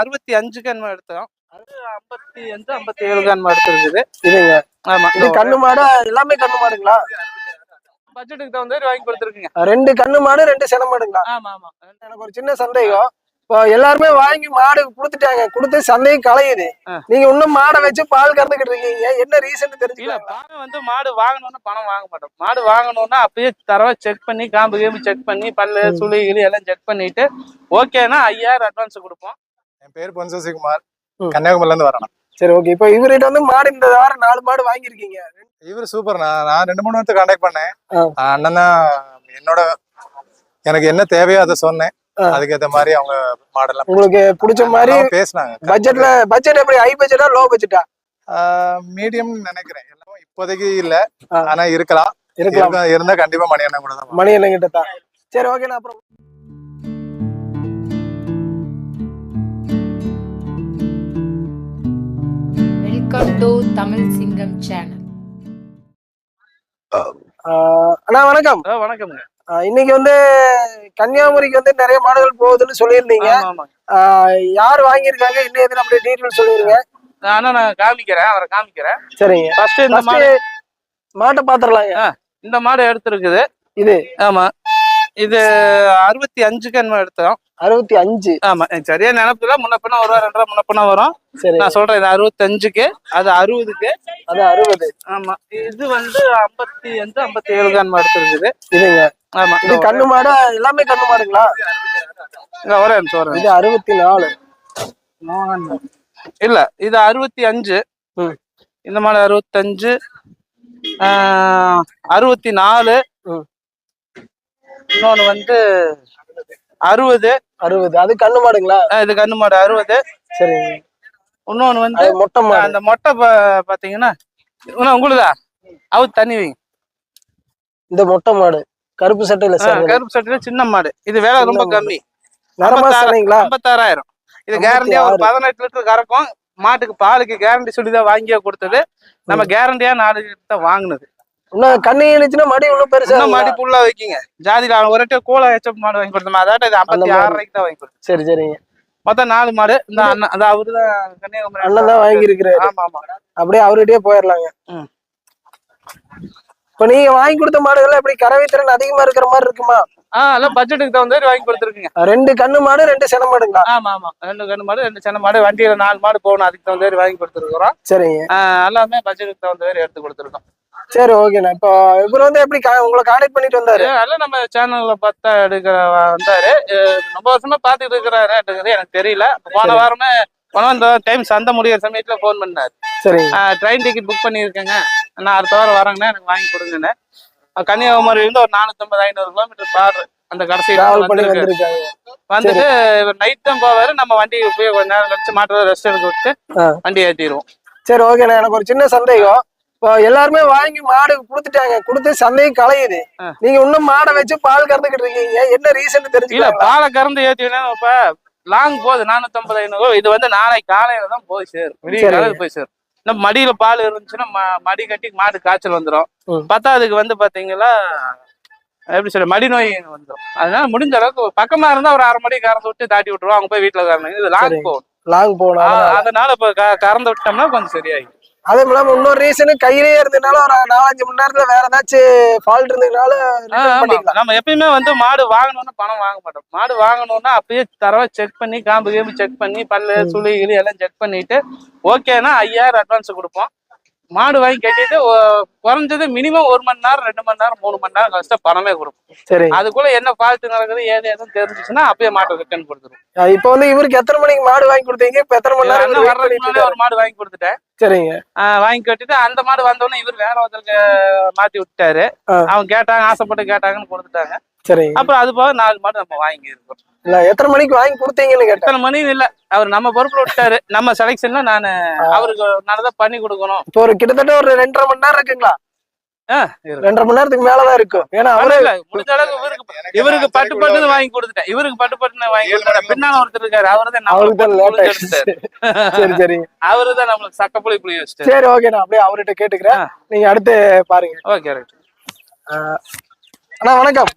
அறுபத்தி அஞ்சு கன்மா எடுத்தோம். அது ஐம்பத்தி அஞ்சு ஐம்பத்தி ஏழு கன்மா எடுத்திருக்குது இதுங்க ஆமா. இது கண்ணு மாடு எல்லாமே கண்ணு மாடுங்களா? பட்ஜெட்டுக்கு தகுந்த மாதிரி வாங்கி கொடுத்துருக்குங்க. ரெண்டு கண்ணு மாடு ரெண்டு சென மாடுங்களா? ஆமா ஆமா. எனக்கு ஒரு சின்ன சந்தேகம். இப்போ எல்லாருமே வாங்கி மாடு கொடுத்துட்டாங்க. கொடுத்து சந்தையும் கலையுது. நீங்க இன்னும் மாடை வச்சு பால் கறந்துக்கிட்டு இருக்கீங்க. என்ன ரீசன் இல்ல தெரிஞ்சுக்கலாம் பணம் வந்து மாடு வாங்கணும்னா பணம் வாங்க மாட்டோம். மாடு வாங்கணும்னா அப்பயே தரவா செக் பண்ணி காம்பு கேம்பு செக் பண்ணி பல்லு. சுழி கிளி எல்லாம் செக் பண்ணிட்டு ஓகேனா ஐயாயிரம் அட்வான்ஸ் கொடுப்போம். என் பேர் பொன் சசிகுமார் ம். கன்னியாகுமரில இருந்து வரணும் சரி ஓகே இப்போ இவர்கிட்ட வந்து மாடு இந்த வாரம் நாலு மாடு வாங்கியிருக்கீங்க. இவர் சூப்பர் நான் நான் ரெண்டு மூணு வருஷத்துக்கு கான்டாக்ட் பண்ணேன். அண்ணன் தான் என்னோட எனக்கு என்ன தேவையோ அதை சொன்னேன். அதுக்கேற்ற மாதிரி அவங்க மாடெல்லாம் உங்களுக்கு பிடிச்ச மாதிரி பேசினாங்க. பட்ஜெட்ல பட்ஜெட் எப்படி? ஹை பட்ஜெட்டா லோ பட்ஜெட்டா மீடியம் நினைக்கிறேன். எல்லாம் இப்போதைக்கு இல்ல. ஆனா இருக்கலாம். இருக்கலாம். இருக்க- இருந்தா கண்டிப்பா மணி அண்ணன் கூட தான் மணி என்ன கிட்ட தான். சரி ஓகே நான் அப்புறம் தமிழ் சிங்கம் சேனல் ஆஹ் அண்ணா வணக்கம். வணக்கம்ங்க. ஆஹ் இன்னைக்கு வந்து கன்னியாகுமரிக்கு வந்து நிறைய மாடுகள் போகுதுன்னு சொல்லியிருந்தீங்க. யார் வாங்கியிருக்காங்க? என்ன ஏதுன்னு அப்படியே டீட்டெயில் சொல்லிருங்க. ஆனா நான் காமிக்கிறேன் அவரை காமிக்கிறேன். சரிங்க. ஃபர்ஸ்ட் இந்த மாடு மாட்டை பாத்துரலாங்க இந்த மாடு எடுத்திருக்குது. இது. ஆமா. இது அறுபத்தி அஞ்சு கன்மா எடுத்தோம். அறுபத்தி அஞ்சு. ஆமா சரியா நினைப்புல முன்ன பின்ன ஒரு ரூபா ரெண்டு ரூபா முன்ன பின்ன வரும். சரி. நான் சொல்றேன் இது அறுபத்தஞ்சுக்கு அது அறுபதுக்கு. அது அறுபது. ஆமா இது வந்து ஐம்பத்தி அஞ்சு ஐம்பத்தி ஏழு கன்மா எடுத்திருக்குது இதுங்க. ஆமா இது கண்ணு மாடு எல்லாமே கண்ணு மாடுங்களா? ஒரே நிமிஷம் வரேன் இது அறுபத்தி நாலு இல்ல இது அறுபத்தி அஞ்சு. இந்த மாடு அறுபத்தஞ்சு. அறுபத்தி நாலு. இன்னொன்னு வந்து அறுபது. அறுபது. அது கண்ணு மாடுங்களா? இது கண்ணு மாடு அறுபது. சரிங்க இன்னொன்னு வந்து மொட்டை மாடு. அந்த மொட்டை பாத்தீங்கன்னா இன்னும் உங்களுதா? அவுத்து தண்ணி வைங்க. இந்த மொட்டை மாடு. கருப்பு சட்டையில சார் கருப்பு சட்டில சின்ன மாடு. இது விலை ரொம்ப. கம்மி. ஐம்பத்தாறாயிரம். இது கேரண்டியா ஒரு 56. பதினெட்டு லிட்டர் கறக்கும். மாட்டுக்கு பாலுக்கு கேரண்டி சொல்லி தான் வாங்கியே கொடுத்தது. நம்ம கேரண்டியா நாலு லிட்டர் தான் வாங்கினது. இன்னும் கண்ணு இழுச்சுன்னா மடி இன்னும் பெருசா? மாடி புல்லா வைக்கிங்க. ஜாதியில ஒரு கோல ஹெச்எப் மாடு வாங்கி கொடுத்தோம் அதாட்ட இது ஐம்பத்தி தான் வாங்கி கொடுத்தோம் சரி சரிங்க. மொத்தம் நாலு மாடு. இந்த அண்ணன் அது அவருதான் கன்னியாகுமரி அண்ணன் தான் வாங்கி இருக்கிறாரு ஆமா ஆமா. அப்படியே அவர்கிட்டயே போயிடலாங்க. இப்ப நீங்க வாங்கி கொடுத்த மாடுகள் எப்படி கறவை திறன் அதிகமா இருக்கிற மாதிரி இருக்குமா? ஆஹ் எல்லாம் பட்ஜெட்டுக்கு தகுந்த மாதிரி வாங்கி கொடுத்துருக்குங்க. ரெண்டு கண்ணு மாடு ரெண்டு சென மாடுங்களா? ஆமா ஆமா. ரெண்டு கண்ணு மாடு ரெண்டு சின்ன மாடு. வண்டியில நாலு மாடு போகணும். அதுக்கு தகுந்த மாதிரி வாங்கி கொடுத்துருக்குறோம். சரிங்க. எல்லாமே பட்ஜெட்டுக்கு தகுந்த மாதிரி எடுத்து கொடுத்துருக்கோம். சரி ஓகேண்ணா இப்போ இவர் வந்து எப்படி உங்களை கான்டாக்ட் பண்ணிட்டு வந்தாரு? அதெல்லாம் நம்ம சேனல்ல பார்த்தா எடுக்கிற வந்தாரு. ரொம்ப வருஷமா பாத்துட்டு இருக்கிறாரு. எனக்கு தெரியல. போன சரி. வாரமே போன டைம் சந்தை முடியிற சமயத்துல ஃபோன் பண்ணாரு. சரிங்க ட்ரெயின் டிக்கெட் புக் பண்ணியிருக்கேங்க. நான் அடுத்த வாரம் வரேங்கண்ணா எனக்கு வாங்கி கொடுங்கண்ணே அஹ் கன்னியாகுமரியில இருந்து ஒரு நானூத்தம்பது ஐநூறு கிலோமீட்டர் பாரு அந்த கடைசி வந்துட்டு நைட் தான் போவாரு. நம்ம வண்டி போய் கொஞ்ச நேரம் கழிச்சு மாட்டுறத ரெஸ்ட் எடுக்க விட்டு. வண்டி ஏற்றிடுவோம் சரி ஓகேண்ணா எனக்கு ஒரு சின்ன சந்தேகம். இப்போ எல்லாருமே வாங்கி மாடு கொடுத்துட்டாங்க. கொடுத்து சந்தையும் கலையுது. நீங்க இன்னும் மாடை வச்சு பால் கறந்துக்கிட்டு இருக்கீங்க. என்ன ரீசன் இல்ல தெரிஞ்சுக்கலாம் பாலை கறந்து ஏற்றினா இப்ப லாங் போகுது. நானூத்தம்பது ஐநூறு. இது வந்து நாளைக்கு காலையில தான் போய் சேரும். விடிய. காலையில போய் சேரும். நம்ம மடியில பால் இருந்துச்சுன்னா மடி கட்டி மாடு காய்ச்சல் வந்துடும். பத்தாவதுக்கு வந்து பாத்தீங்கன்னா எப்படி சொல்ல மடி நோய் வந்துடும் அதனால முடிஞ்ச அளவுக்கு பக்கமா இருந்தா ஒரு அரை மணி கறந்து விட்டு தாட்டி விட்டுருவோம். அவங்க போய் வீட்டுல கறந்து இது லாங். போகும். லாங் போகணும் அதனால இப்ப கறந்து விட்டோம்னா கொஞ்சம் சரியாயிடும். அதுவும் இல்லாம இன்னொரு ரீசன் கையிலேயே இருந்ததுனால ஒரு நாலஞ்சு மணி நேரத்துல வேற ஏதாச்சும் ஃபால்ட் இருந்ததுனால நம்ம எப்பயுமே வந்து மாடு வாங்கணும்னா பணம் வாங்க மாட்டோம். மாடு வாங்கணும்னா அப்பயே தரவா செக் பண்ணி காம்பு கேம்பு செக் பண்ணி பல்லு. சுழி கிளி எல்லாம் செக் பண்ணிட்டு ஓகேனா ஐயாயிரம் அட்வான்ஸ் கொடுப்போம். மாடு வாங்கி கட்டிட்டு குறைஞ்சது மினிமம் ஒரு மணி நேரம் ரெண்டு மணி நேரம் மூணு மணி நேரம் கழிச்சு பணமே கொடுப்போம் சரி. அதுக்குள்ள என்ன ஃபால்ட் நடக்குது ஏது எதுவும் தெரிஞ்சுச்சுன்னா அப்பயே மாட்டை ரிட்டர்ன் கொடுத்துருவோம் இப்போ வந்து இவருக்கு எத்தனை மணிக்கு மாடு வாங்கி கொடுத்தீங்க? இப்ப எத்தனை மணி நேரம் வர்றதுக்கு ஒரு மாடு வாங்கி கொடுத்துட்டேன்? சரிங்க. வாங்கி கட்டிட்டு அந்த மாடு வந்தோடனே இவர் வேற ஒருத்தருக்கு மாத்தி விட்டாரு. அவங்க கேட்டாங்க ஆசைப்பட்டு கேட்டாங்கன்னு கொடுத்துட்டாங்க. சரிங்க. அப்புறம் அது போக நாலு மாடு நம்ம வாங்கி இருக்கோம் இல்ல எத்தனை மணிக்கு வாங்கி கொடுத்தீங்கன்னு கேட்டேன். எத்தனை மணி இல்ல. அவர் நம்ம பொறுப்புல விட்டாரு. நம்ம செலெக்ஷன்ல நானு அவருக்கு நல்லதா பண்ணி கொடுக்கணும். இப்போ ஒரு கிட்டத்தட்ட ஒரு ரெண்டரை மணி நேரம் இருக்குங்களா. ரெண்டரை மணி நேரத்துக்கு மேலதான் இருக்கும் ஏன்னா அவரு இல்ல, முடிஞ்ச அளவுக்கு இவருக்கு இவருக்கு பட்டு பட்டுன்னு வாங்கி கொடுத்துட்டேன். இவருக்கு பட்டு பட்டுன்னு வாங்கி கொடுத்துட்டேன். பின்னால ஒருத்தர் இருக்காரு. அவரு தான் அவருக்கு தான் சரி சரி அவரு தான் நம்மளுக்கு சக்கப்புளி புளி வச்சுட்டாரு. சரி ஓகே. நான் அப்படியே அவர்கிட்ட கேட்டுக்கிறேன். நீங்க அடுத்து பாருங்க. ஓகே ரைட் அண்ணா வணக்கம்.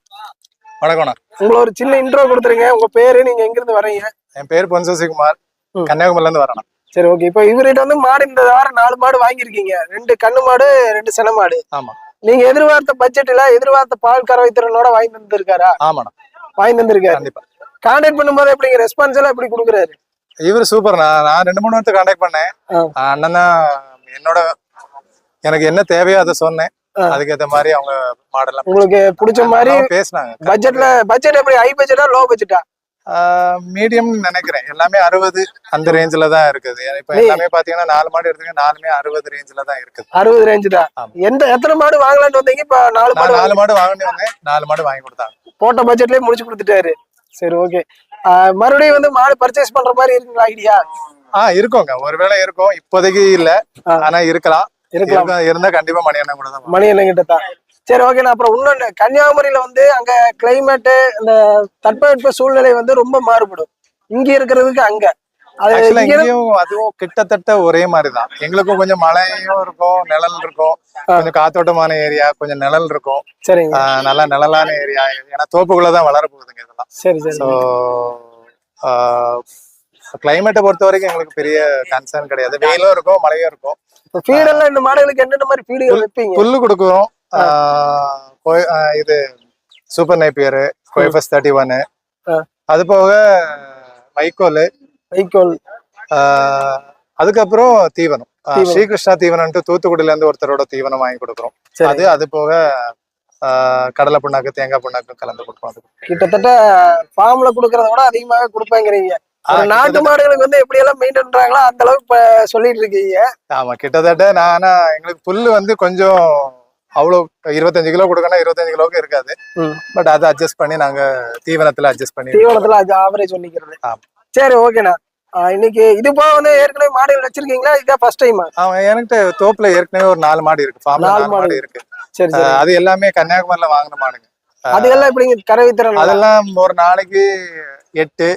வணக்கம்ண்ணா உங்களை ஒரு சின்ன இன்ட்ரோ கொடுத்துருங்க. உங்க பேரு நீங்க எங்க இருந்து வரீங்க? என் பேர் பொன் சசிகுமார். ம். கன்னியாகுமரில இருந்து வரணும் சரி ஓகே இப்போ இவர்கிட்ட வந்து மாடு இந்த வாரம் நாலு மாடு வாங்கியிருக்கீங்க. ரெண்டு கண்ணு மாடு ரெண்டு சென மாடு. ஆமா. நீங்க எதிர்பார்த்த பட்ஜெட்ல எதிர்பார்த்த பால் கறவை திறனோட வாங்கி தந்திருக்காரா ஆமாண்ணா வாங்கி தந்திருக்காரு கண்டிப்பா. கான்டாக்ட் பண்ணும்போது எப்படிங்க? ரெஸ்பான்ஸ் எல்லாம் எப்படி கொடுக்குறாரு? இவர் சூப்பர் நான் ரெண்டு மூணு வாரத்தை கான்டாக்ட் பண்ணேன். அண்ணன் தான் என்னோட எனக்கு என்ன தேவையோ அதை சொன்னேன். ஆ. அதுக்கேற்ற மாதிரி அவங்க மாடெல்லாம் உங்களுக்கு பிடிச்ச மாதிரி பேசினாங்க. பட்ஜெட்ல பட்ஜெட் எப்படி ஹை பட்ஜெட்டா லோ பட்ஜெட்டா மீடியம் நினைக்கிறேன். எல்லாமே அறுபது அந்த ரேஞ்சில தான் இருக்குது. இப்ப எல்லாமே பாத்தீங்கன்னா நாலு மாடு எடுத்துங்க நாலுமே அறுபது ரேஞ்சில தான் இருக்குது. அறுபது ரேஞ்சு தான். எந்த எத்தனை மாடு வாங்கலாம்னு வந்தீங்க? இப்ப நாலு மாடு நாலு மாடு வாங்கிட்டு வந்தேன் நாலு மாடு வாங்கி கொடுத்தாங்க. போட்ட பட்ஜெட்லயே முடிச்சு கொடுத்துட்டாரு. சரி ஓகே மறுபடியும் வந்து மாடு பர்ச்சேஸ் பண்ற மாதிரி இருக்குங்களா ஐடியா ஆ இருக்கோங்க. ஒருவேளை இருக்கும். இப்போதைக்கு இல்ல. ஆனா இருக்கலாம். இருக்கலாம். இருந்தா கண்டிப்பா மணி அண்ணன் கூட தான். மணி என்ன தான். சரி ஓகே நான் அப்புறம் இன்னொன்னு கன்னியாகுமரியில வந்து அங்க கிளைமேட் இந்த தட்பவெட்ப சூழ்நிலை வந்து ரொம்ப மாறுபடும். இங்க இருக்கிறதுக்கு அங்க. இங்கேயும் அதுவும் கிட்டத்தட்ட ஒரே மாதிரிதான். எங்களுக்கும் கொஞ்சம் மழையும் இருக்கும் நிழல் இருக்கும். கொஞ்சம் காத்தோட்டமான ஏரியா கொஞ்சம் நிழல் இருக்கும். சரிங்க. நல்லா நிழலான ஏரியா ஏன்னா தோப்புக்குள்ளதான் வளர போகுதுங்க இதெல்லாம். சரி சரி. கிளைமேட்டை பொறுத்த வரைக்கும் எங்களுக்கு பெரிய கன்சர்ன் கிடையாது. வெயிலும் இருக்கும் மழையும் இருக்கும். ஃபீடெல்லாம் இந்த மாடுகளுக்கு என்னென்ன மாதிரி ஃபீடுகள் வைப்பீங்க? புல்லு கொடுக்குறோம். இது சூப்பர் நைப்பியர் கோயபஸ் தேர்ட்டி ஒன்னு. அது போக வைக்கோல் வைக்கோல் அதுக்கப்புறம் தீவனம். ஸ்ரீகிருஷ்ணா தீவனம்ட்டு தூத்துக்குடியில இருந்து ஒருத்தரோட தீவனம் வாங்கி கொடுக்குறோம். அது அது போக கடலை புண்ணாக்கு தேங்காய் புண்ணாக்கு கலந்து அது கிட்டத்தட்ட ஃபார்ம்ல கொடுக்கறத விட அதிகமாவே கொடுப்பாங்கிறீங்க. நாட்டு மாடுகளுக்கு வந்து எப்படி எல்லாம் மெயின்டைன் பண்றாங்களோ அந்த அளவுக்கு இப்ப சொல்லிட்டு இருக்கீங்க ஆமா கிட்டத்தட்ட நான் ஆனா எங்களுக்கு புல்லு வந்து கொஞ்சம் அவ்வளோ இருபத்தஞ்சு கிலோ கொடுக்கணும் இருபத்தஞ்சு கிலோவுக்கு இருக்காது. பட் அதை அட்ஜஸ்ட் பண்ணி நாங்க தீவனத்துல அட்ஜஸ்ட் பண்ணி தீவனத்துல அது ஆவரேஜ் பண்ணிக்கிறது. சரி ஓகேண்ணா இன்னைக்கு இது போக வந்து ஏற்கனவே மாடுகள் வச்சிருக்கீங்களா? இதுதான் ஃபர்ஸ்ட் டைமா அவன் என்கிட்ட தோப்புல ஏற்கனவே ஒரு நாலு மாடு இருக்கு. ஃபார்ம்ல நாலு மாடு இருக்கு. சரி அது எல்லாமே கன்னியாகுமரியில வாங்கின மாடுங்க. அதுகெல்லாம் எப்படிங்க? கறவை திறன் அதெல்லாம் ஒரு நாளைக்கு எட்டு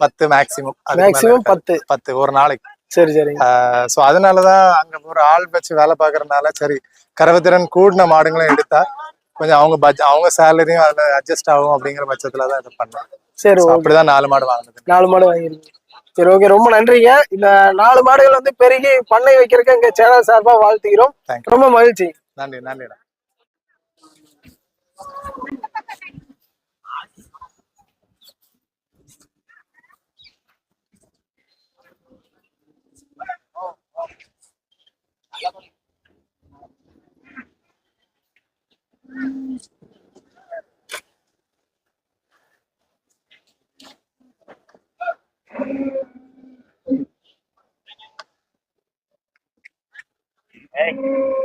பத்து மேக்சிமம் மேக்சிமம் பத்து. பத்து ஒரு நாளைக்கு. சரி சரிங்க. ஸோ அதனாலதான் அங்க ஒரு ஆள் வச்சு வேலை பார்க்கறதுனால சரி கறவைத்திறன் கூடின மாடுங்களும் எடுத்தா கொஞ்சம் அவங்க பட்ஜெட் அவங்க சேலரியும் அதுல அட்ஜஸ்ட் ஆகும் அப்படிங்கிற பட்சத்துல தான் இது பண்ணேன். சரி அப்படிதான் நாலு மாடு வாங்கினது. நாலு மாடு வாங்கிருக்கீங்க சரி ஓகே ரொம்ப நன்றிங்க. இந்த நாலு மாடுகள் வந்து பெருகி பண்ணை வைக்கிறதுக்கு எங்க சேனல் சார்பா வாழ்த்துகிறோம். ரொம்ப மகிழ்ச்சி. நன்றி நன்றிடா. day.